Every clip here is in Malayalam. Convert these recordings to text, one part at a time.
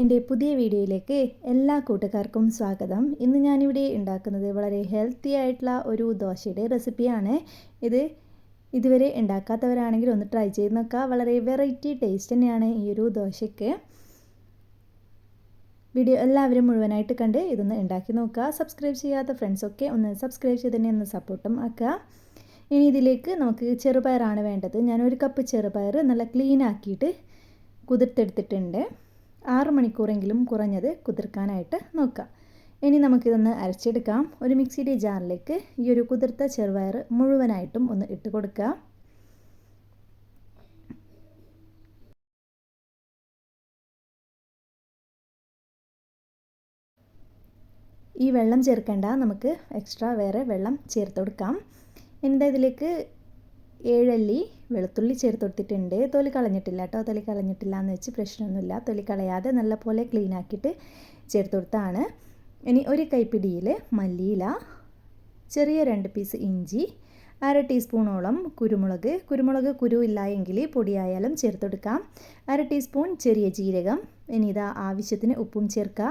എന്റെ പുതിയ വീഡിയോയിലേക്ക് എല്ലാ കൂട്ടുകാർക്കും സ്വാഗതം. ഇന്ന് ഞാനിവിടെ ഉണ്ടാക്കുന്നത് വളരെ ഹെൽത്തി ആയിട്ടുള്ള ഒരു ദോശയുടെ റെസിപ്പിയാണ്. ഇത് ഇതുവരെ ഉണ്ടാക്കാത്തവരാണെങ്കിൽ ഒന്ന് ട്രൈ ചെയ്ത് നോക്കുക. വളരെ വെറൈറ്റി ടേസ്റ്റ് തന്നെയാണ് ഈ ഒരു ദോശയ്ക്ക്. വീഡിയോ എല്ലാവരും മുഴുവനായിട്ട് കണ്ട് ഇതൊന്ന് ഉണ്ടാക്കി നോക്കുക. സബ്സ്ക്രൈബ് ചെയ്യാത്ത ഫ്രണ്ട്സൊക്കെ ഒന്ന് സബ്സ്ക്രൈബ് ചെയ്ത് തന്നെ ഒന്ന് സപ്പോർട്ടും ആക്കുക. ഇനി ഇതിലേക്ക് നമുക്ക് ചെറുപയറാണ് വേണ്ടത്. ഞാൻ ഒരു കപ്പ് ചെറുപയർ നല്ല ക്ലീൻ ആക്കിയിട്ട് കുതിർത്തെടുത്തിട്ടുണ്ട്. ആറ് മണിക്കൂറെങ്കിലും കുറഞ്ഞത് കുതിർക്കാനായിട്ട് നോക്കാം. ഇനി നമുക്കിതൊന്ന് അരച്ചെടുക്കാം. ഒരു മിക്സിയുടെ ജാറിലേക്ക് ഈ ഒരു കുതിർത്ത ചെറുപയർ മുഴുവനായിട്ടും ഒന്ന് ഇട്ട് കൊടുക്കുക ഈ വെള്ളം ചേർക്കേണ്ട നമുക്ക് എക്സ്ട്രാ വേറെ വെള്ളം ചേർത്ത് കൊടുക്കാം. എന്റെ ഇതിലേക്ക് ഏഴല്ലി വെളുത്തുള്ളി ചേർത്ത് കൊടുത്തിട്ടുണ്ട് തൊലി കളഞ്ഞിട്ടില്ല കേട്ടോ. തൊലി കളഞ്ഞിട്ടില്ല എന്ന് വെച്ച് പ്രശ്നമൊന്നുമില്ല. തൊലി കളയാതെ നല്ലപോലെ ക്ലീൻ ആക്കിയിട്ട് ചേർത്ത് കൊടുത്താണ് ഇനി ഒരു കൈപ്പിടിയിൽ മല്ലിയില ചെറിയ രണ്ട് പീസ് ഇഞ്ചി അര ടീസ്പൂണോളം കുരുമുളക്. കുരുമുളക് കുരു ഇല്ലായെങ്കിൽ പൊടിയായാലും ചേർത്തെടുക്കാം. അര ടീസ്പൂൺ ചെറിയ ജീരകം. ഇനി ഇതാ ആവശ്യത്തിന് ഉപ്പും ചേർക്കുക.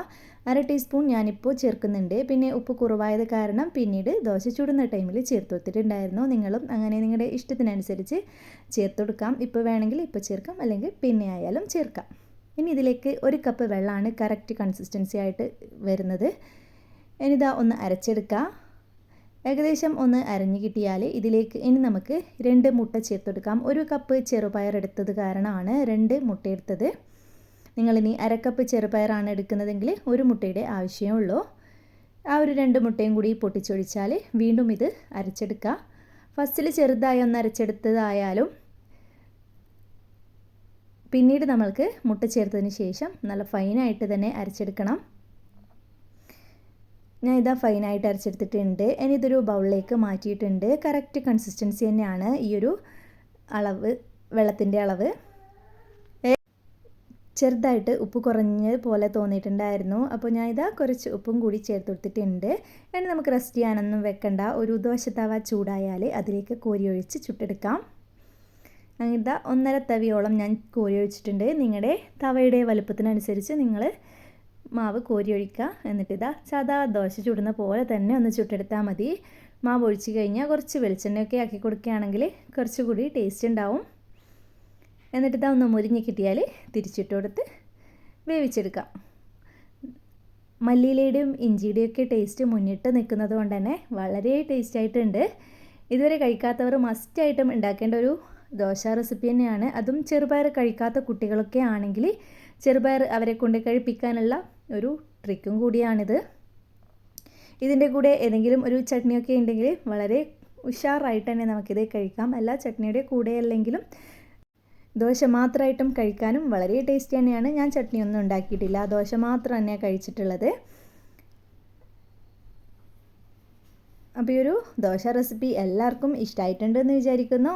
അര ടീസ്പൂൺ ഞാനിപ്പോൾ ചേർക്കുന്നുണ്ട്. പിന്നെ ഉപ്പ് കുറവായത് കാരണം പിന്നീട് ദോശ ചൂടുന്ന ടൈമിൽ ചേർത്ത് കൊടുത്തിട്ടുണ്ടായിരുന്നു നിങ്ങളും അങ്ങനെ നിങ്ങളുടെ ഇഷ്ടത്തിനനുസരിച്ച് ചേർത്ത് കൊടുക്കാം ഇപ്പോൾ വേണമെങ്കിൽ ഇപ്പോൾ ചേർക്കാം. അല്ലെങ്കിൽ പിന്നെ ആയാലും ചേർക്കാം. ഇനി ഇതിലേക്ക് ഒരു കപ്പ് വെള്ളമാണ് കറക്റ്റ് കൺസിസ്റ്റൻസി ആയിട്ട് വരുന്നത്. ഇനിതാ ഒന്ന് അരച്ചെടുക്കുക ഏകദേശം ഒന്ന് അരഞ്ഞു കിട്ടിയാൽ ഇതിലേക്ക് ഇനി നമുക്ക് രണ്ട് മുട്ട ചേർത്തെടുക്കാം. ഒരു കപ്പ് ചെറുപയർ എടുത്തത് കാരണമാണ് രണ്ട് മുട്ട എടുത്തത്. നിങ്ങളിനി അരക്കപ്പ് ചെറുപയറാണ് എടുക്കുന്നതെങ്കിൽ ഒരു മുട്ടയുടെ ആവശ്യമേ ഉള്ളൂ. ആ ഒരു രണ്ട് മുട്ടയും കൂടി പൊട്ടിച്ചൊഴിച്ചാൽ വീണ്ടും ഇത് അരച്ചെടുക്കാം. ഫസ്റ്റിൽ ചെറുതായി ഒന്ന് അരച്ചെടുത്തതായാലും പിന്നീട് നമ്മൾക്ക് മുട്ട ചേർത്തതിന് ശേഷം നല്ല ഫൈനായിട്ട് തന്നെ അരച്ചെടുക്കണം. ഞാൻ ഇതാ ഫൈനായിട്ട് അരച്ചെടുത്തിട്ടുണ്ട്. ഇനി ഇതൊരു ബൗളിലേക്ക് മാറ്റിയിട്ടുണ്ട്. കറക്റ്റ് കൺസിസ്റ്റൻസി തന്നെയാണ് ഈ ഒരു അളവ് വെള്ളത്തിന്റെ അളവ്. ചെറുതായിട്ട് ഉപ്പ് കുറഞ്ഞ പോലെ തോന്നിയിട്ടുണ്ടായിരുന്നു. അപ്പോൾ ഞാൻ ഇതാ കുറച്ച് ഉപ്പും കൂടി ചേർത്ത് കൊടുത്തിട്ടുണ്ട്. ഇനി നമുക്ക് റെസ്റ്റ് ചെയ്യാനൊന്നും വെക്കണ്ട. ഒരു ദോശത്താവ തവ ചൂടായാൽ അതിലേക്ക് കോരി ഒഴിച്ച് ചുട്ടെടുക്കാം. ഇതാ ഒന്നര തവിയോളം ഞാൻ കോരി ഒഴിച്ചിട്ടുണ്ട്. നിങ്ങളുടെ തവയുടെ വലുപ്പത്തിനനുസരിച്ച് നിങ്ങൾ മാവ് കോരി ഒഴിക്കുക എന്നിട്ട് ഇതാ സാധാ ദോശ ചുടുന്ന പോലെ തന്നെ ഒന്ന് ചുട്ടെടുത്താൽ മതി. മാവ് ഒഴിച്ചു കഴിഞ്ഞാൽ കുറച്ച് വെളിച്ചെണ്ണയൊക്കെ ആക്കി കൊടുക്കുകയാണെങ്കിൽ കുറച്ചുകൂടി ടേസ്റ്റ് ഉണ്ടാവും. എന്നിട്ട് ഇതാ ഒന്ന് മുരിഞ്ഞ് കിട്ടിയാൽ തിരിച്ചിട്ട് കൊടുത്ത് വേവിച്ചെടുക്കാം. മല്ലിയിലയുടെയും ഇഞ്ചിയുടെയും ഒക്കെ ടേസ്റ്റ് മുന്നിട്ട് നിൽക്കുന്നത് കൊണ്ട് തന്നെ വളരെ ടേസ്റ്റ് ആയിട്ടുണ്ട്. ഇതുവരെ കഴിക്കാത്തവർ മസ്റ്റായിട്ടും ഉണ്ടാക്കേണ്ട ഒരു ദോശ റെസിപ്പി തന്നെയാണ്. അതും ചെറുപയർ കഴിക്കാത്ത കുട്ടികളൊക്കെ ആണെങ്കിൽ ചെറുപയർ അവരെ കൊണ്ട് കഴിപ്പിക്കാനുള്ള ഒരു ട്രിക്കും കൂടിയാണിത്. ഇതിന്റെ കൂടെ ഏതെങ്കിലും ഒരു ചട്നിയൊക്കെ ഉണ്ടെങ്കിൽ വളരെ ഉഷാറായിട്ട് തന്നെ നമുക്കിത് കഴിക്കാം. എല്ലാ ചട്നിയുടെ കൂടെ അല്ലെങ്കിലും ദോശ മാത്രമായിട്ടും കഴിക്കാനും വളരെ ടേസ്റ്റി തന്നെയാണ്. ഞാൻ ചട്നി ഒന്നും ഉണ്ടാക്കിയിട്ടില്ല. ദോശ മാത്രം തന്നെയാണ് കഴിച്ചിട്ടുള്ളത്. അപ്പോൾ ഈ ഒരു ദോശ റെസിപ്പി എല്ലാവർക്കും ഇഷ്ടമായിട്ടുണ്ടെന്ന് വിചാരിക്കുന്നു.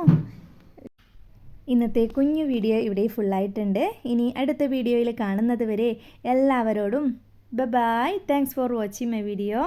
ഇന്നത്തെ കുഞ്ഞു വീഡിയോ ഇവിടെ ഫുള്ളായിട്ടുണ്ട് ഇനി അടുത്ത വീഡിയോയിൽ കാണുന്നത് വരെ എല്ലാവരോടും ബ bye thanks for watching my video